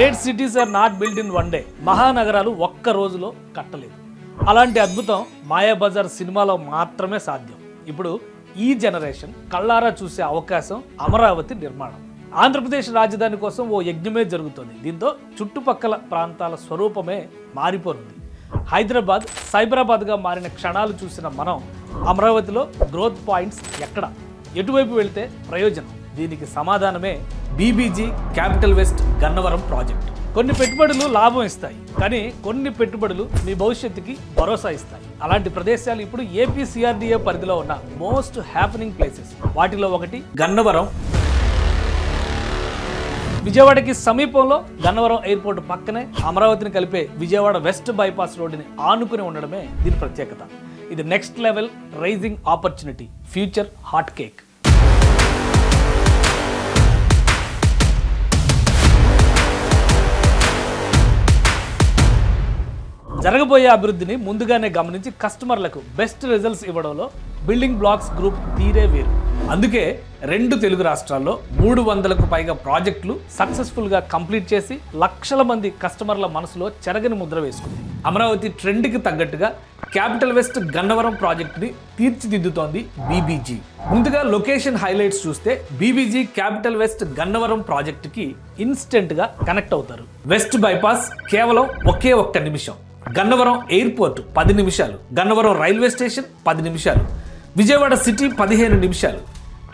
Great cities are not build in one day మహానగరాలు ఒక్క రోజులో కట్టలేదు. అలాంటి అద్భుతం మాయాబజార్ సినిమాలో మాత్రమే సాధ్యం. ఇప్పుడు ఈ జనరేషన్ కళ్ళారా చూసే అవకాశం అమరావతి నిర్మాణం. ఆంధ్రప్రదేశ్ రాజధాని కోసం ఓ యజ్ఞమే జరుగుతుంది. దీంతో చుట్టుపక్కల ప్రాంతాల స్వరూపమే మారిపోనుంది. హైదరాబాద్ సైబరాబాద్గా మారిన క్షణాలు చూసిన మనం అమరావతిలో గ్రోత్ పాయింట్స్ ఎక్కడ? ఎటువైపు వెళితే ప్రయోజనం? దీనికి సమాధానమే BBG capital west Gannavaram project కొన్ని పెట్టుబడులు లాభం ఇస్తాయి కానీ కొన్ని పెట్టుబడులు మీ భవిష్యత్తుకి భరోసా ఇస్తాయి. అలాంటి ప్రదేశాలు ఇప్పుడు ఏపీ సిఆర్డీఏ పరిధిలో ఉన్న మోస్ట్ హ్యాపెనింగ్ ప్లేసెస్ వాటిలో ఒకటి గన్నవరం. విజయవాడకి సమీపంలో గన్నవరం ఎయిర్పోర్ట్ పక్కనే అమరావతిని కలిపే విజయవాడ వెస్ట్ బైపాస్ రోడ్డుని ఆనుకుని ఉండడమే దీని ప్రత్యేకత. ఇది next level rising opportunity future hot cake జరగబోయే అభివృద్ధిని ముందుగానే గమనించి కస్టమర్లకు బెస్ట్ రిజల్ట్స్ ఇవ్వడంలో బిల్డింగ్ బ్లాక్స్ గ్రూప్ తీరే వేరు. అందుకే రెండు తెలుగు రాష్ట్రాల్లో మూడు వందలకు పైగా ప్రాజెక్టులు సక్సెస్ఫుల్గా కంప్లీట్ చేసి లక్షల మంది కస్టమర్ల మనసులో చెరగని ముద్ర వేసుకుంది. అమరావతి ట్రెండ్కి తగ్గట్టుగా క్యాపిటల్ వెస్ట్ గన్నవరం ప్రాజెక్టుని తీర్చిదిద్దుతోంది బీబీజీ. ముందుగా లొకేషన్ హైలైట్స్ చూస్తే బీబీజీ క్యాపిటల్ వెస్ట్ గన్నవరం ప్రాజెక్టుకి ఇన్స్టెంట్గా కనెక్ట్ అవుతారు. వెస్ట్ బైపాస్ కేవలం ఒకే ఒక్క నిమిషం. గన్నవరం ఎయిర్పోర్ట్ పది నిమిషాలు. గన్నవరం రైల్వే స్టేషన్ పది నిమిషాలు. విజయవాడ సిటీ పదిహేను నిమిషాలు.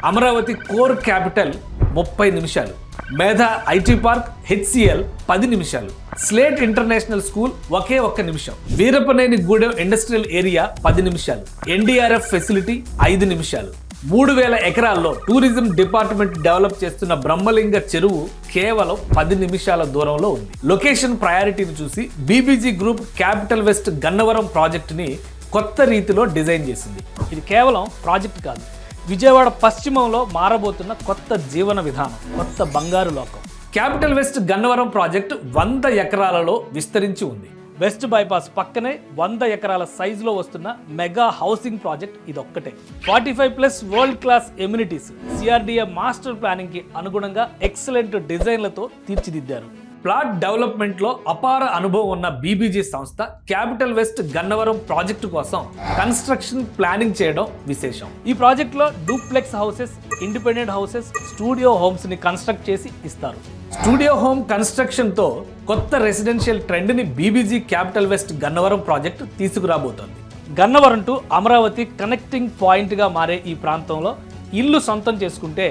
అమరావతి కోర్ క్యాపిటల్ ముప్పై నిమిషాలు. మేధా ఐటీ పార్క్ హెచ్సిఎల్ పది నిమిషాలు. స్లేట్ ఇంటర్నేషనల్ స్కూల్ ఒకే ఒక్క నిమిషం. వీరపనేని గూడెం ఇండస్ట్రియల్ ఏరియా పది నిమిషాలు. ఎన్డీఆర్ఎఫ్ ఫెసిలిటీ ఐదు నిమిషాలు. మూడు వేల ఎకరాల్లో టూరిజం డిపార్ట్మెంట్ డెవలప్ చేస్తున్న బ్రహ్మలింగ చెరువు కేవలం పది నిమిషాల దూరంలో ఉంది. లొకేషన్ ప్రయారిటీని చూసి BBG group capital west Gannavaram ప్రాజెక్టుని కొత్త రీతిలో డిజైన్ చేసింది. ఇది కేవలం ప్రాజెక్ట్ కాదు విజయవాడ పశ్చిమంలో మారబోతున్న కొత్త జీవన విధానం కొత్త బంగారు లోకం. క్యాపిటల్ వెస్ట్ గన్నవరం ప్రాజెక్ట్ వంద ఎకరాలలో విస్తరించి ఉంది. వెస్ట్ బైపాస్ పక్కనే వంద ఎకరాల సైజులో వస్తున్న మెగా హౌసింగ్ ప్రాజెక్ట్ ఇదొక్కటే. Forty five plus world class amenities CRDA master ప్లానింగ్కి అనుగుణంగా ఎక్సలెంట్ డిజైన్లతో తీర్చిదిద్దారు. ప్లాట్ డెవలప్మెంట్లో అపార అనుభవం ఉన్న బీబీజీ సంస్థ క్యాపిటల్ వెస్ట్ గన్నవరం ప్రాజెక్టు కోసం కన్స్ట్రక్షన్ ప్లానింగ్ చేయడం విశేషం. ఈ ప్రాజెక్ట్లో duplex houses independent houses studio హోమ్స్ని construct చేసి ఇస్తారు. స్టూడియో హోమ్ కన్స్ట్రక్షన్తో కొత్త residential ట్రెండ్ని BBG capital west Gannavaram project తీసుకురాబోతోంది. Gannavaram to Amaravati connecting పాయింట్గా మారే ఈ ప్రాంతంలో ఇల్లు సొంతం చేసుకుంటే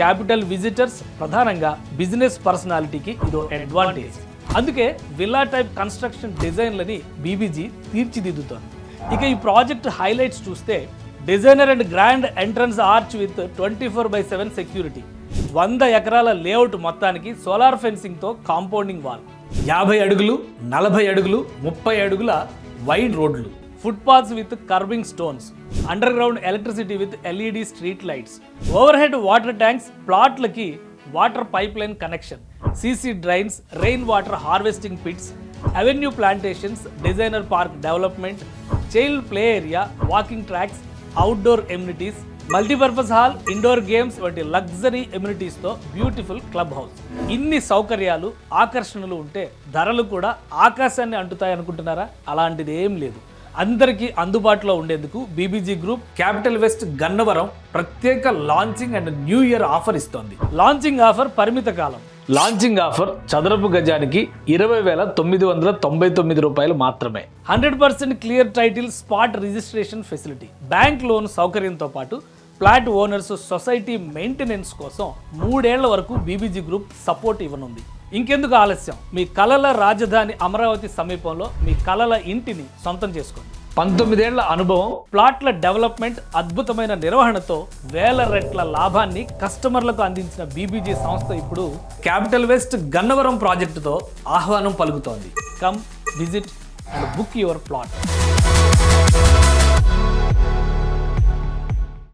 క్యాపిటల్ విజిటర్స్ ప్రధానంగా బిజినెస్ పర్సనాలిటీకి ఇదో అడ్వాంటేజ్ అందుకే విల్లా టైప్ కన్స్ట్రక్షన్ డిజైన్లని బీబీజీ తీర్చిదిద్దుతోంది. ఇక ఈ ప్రాజెక్ట్ హైలైట్స్ చూస్తే designer and grand entrance arch with twenty four by seven security. వంద ఎకరాల లేఅవుట్ మొత్తానికి సోలార్ ఫెన్సింగ్తో కాంపౌండింగ్ వాల్. యాభై అడుగులు నలభై అడుగులు ముప్పై అడుగుల వైడ్ రోడ్లు. Footpaths with curving stones. Underground electricity with LED street lights. Overhead water tanks ప్లాట్లకి water pipeline connection. CC drains rain water harvesting pits avenue plantations designer park development child play area walking tracks outdoor amenities multipurpose hall indoor games వంటి luxury ఎమ్యూనిటీస్తో beautiful club house ఇన్ని సౌకర్యాలు ఆకర్షణలు ఉంటే ధరలు కూడా ఆకాశాన్ని అంటుతాయి అనుకుంటున్నారా? అలాంటిది ఏం లేదు. అందరికీ అందుబాటులో ఉండేందుకు BBG group capital west Gannavaram ప్రత్యేక launching and new year offer ఇస్తోంది. లాంచింగ్ ఆఫర్ పరిమిత కాలం. లాంచింగ్ ఆఫర్ చదరపు గజానికి ఇరవై వేల తొమ్మిది వందల తొంభై తొమ్మిది రూపాయలు మాత్రమే. Hundred percent clear title spot registration facility. Bank loan సౌకర్యంతో పాటు ఫ్లాట్ ఓనర్స్ సొసైటీ మెయింటెనెన్స్ కోసం మూడేళ్ళ వరకు బీబీజీ గ్రూప్ సపోర్ట్ ఇవ్వనుంది. ఇంకెందుకు ఆలస్యం? మీ కలల రాజధాని అమరావతి సమీపంలో మీ కలల ఇంటిని సొంతం చేసుకోండి. పంతొమ్మిదేళ్ళ అనుభవం ప్లాట్ల డెవలప్మెంట్ అద్భుతమైన నిర్వహణతో వేల రెట్ల లాభాన్ని కస్టమర్లకు అందించిన బీబీజీ సంస్థ ఇప్పుడు క్యాపిటల్ వెస్ట్ గన్నవరం ప్రాజెక్టుతో ఆహ్వానం పలుకుతోంది. Come visit and book your plot.